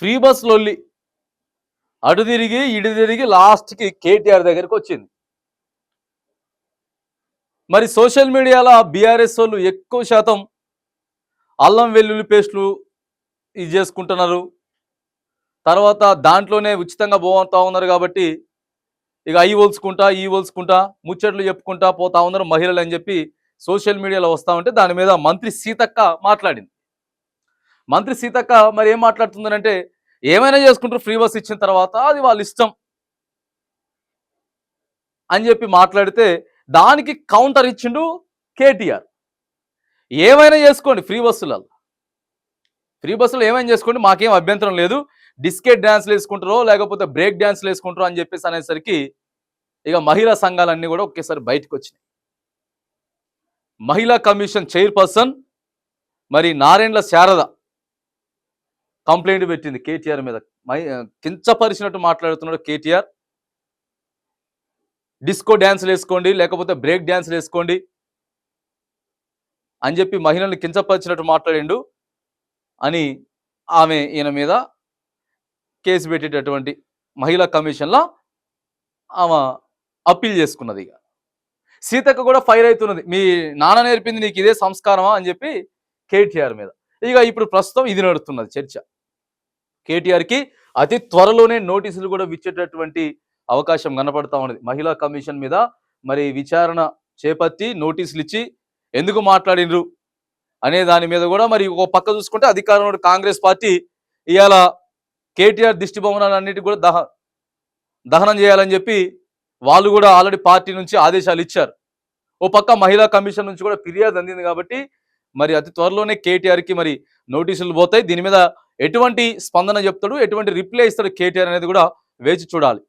Free bus లొల్లి అటు తిరిగి ఇటు తిరిగి లాస్ట్కి కేటీఆర్ దగ్గరికి వచ్చింది. మరి సోషల్ మీడియాలో బీఆర్ఎస్ వాళ్ళు ఎక్కువ శాతం అల్లం వెల్లుల్లి పేస్టులు ఇది చేసుకుంటున్నారు. తర్వాత దాంట్లోనే ఉచితంగా పోతా ఉన్నారు కాబట్టి ఇక అవి ఒలుచుకుంటా ఈ ఒలుచుకుంటా ముచ్చట్లు చెప్పుకుంటా పోతా ఉన్నారు మహిళలు అని చెప్పి సోషల్ మీడియాలో వస్తూ ఉంటే దాని మీద మంత్రి సీతక్క మాట్లాడింది. మంత్రి సీతక్క మరి ఏం మాట్లాడుతుందంటే ఏమైనా చేసుకుంటారు ఫ్రీ బస్ ఇచ్చిన తర్వాత అది వాళ్ళ ఇష్టం అని చెప్పి మాట్లాడితే దానికి కౌంటర్ ఇచ్చిండు కేటీఆర్. ఏమైనా చేసుకోండి ఫ్రీ బస్సులలో. ఫ్రీ బస్సులో ఏమైనా చేసుకోండి మాకేం అభ్యంతరం లేదు. డిస్కెట్ డ్యాన్స్లు వేసుకుంటారో లేకపోతే బ్రేక్ డ్యాన్స్లు వేసుకుంటారో అని చెప్పేసి అనేసరికి ఇక మహిళా సంఘాలన్నీ కూడా ఒకేసారి బయటకు వచ్చినాయి. మహిళా కమిషన్ చైర్పర్సన్ మరి నారాయణల శారద కంప్లైంట్ పెట్టింది కేటీఆర్ మీద. మై కించపరిచినట్టు మాట్లాడుతున్నాడు కేటీఆర్. డిస్కో డ్యాన్స్లు వేసుకోండి లేకపోతే బ్రేక్ డ్యాన్సులు వేసుకోండి అని చెప్పి మహిళల్ని కించపరిచినట్టు మాట్లాడిండు అని ఆమె ఈయన మీద కేసు పెట్టేటటువంటి మహిళా కమిషన్లో ఆమె అప్పీల్ చేసుకున్నది ఇక. సీతక్క కూడా ఫైర్ అవుతున్నది. మీ నాన్న నేర్పింది నీకు ఇదే సంస్కారమా అని చెప్పి కేటీఆర్ మీద. ఇక ఇప్పుడు ప్రస్తుతం ఇది నడుస్తున్నది చర్చ. కేటీఆర్కి అతి త్వరలోనే నోటీసులు కూడా ఇచ్చేటటువంటి అవకాశం కనపడతా ఉన్నది. మహిళా కమిషన్ మీద మరి విచారణ చేపట్టి నోటీసులు ఇచ్చి ఎందుకు మాట్లాడినరు అనే దాని మీద కూడా మరి ఒక పక్క చూసుకుంటే అధికారంలో కాంగ్రెస్ పార్టీ ఇవాళ కేటీఆర్ దిష్టి భవనాలన్నిటి కూడా దహ దహనం చేయాలని చెప్పి వాళ్ళు కూడా ఆల్రెడీ పార్టీ నుంచి ఆదేశాలు ఇచ్చారు. ఓ పక్క మహిళా కమిషన్ నుంచి కూడా ఫిర్యాదు అందింది కాబట్టి మరి అతి త్వరలోనే కేటీఆర్కి మరి నోటీసులు పోతాయి. దీని మీద ఎటువంటి స్పందన చెప్తాడు? ఎటువంటి రిప్లై ఇస్తాడు? కేటీఆర్ అనేది కూడా వేచి చూడాలి.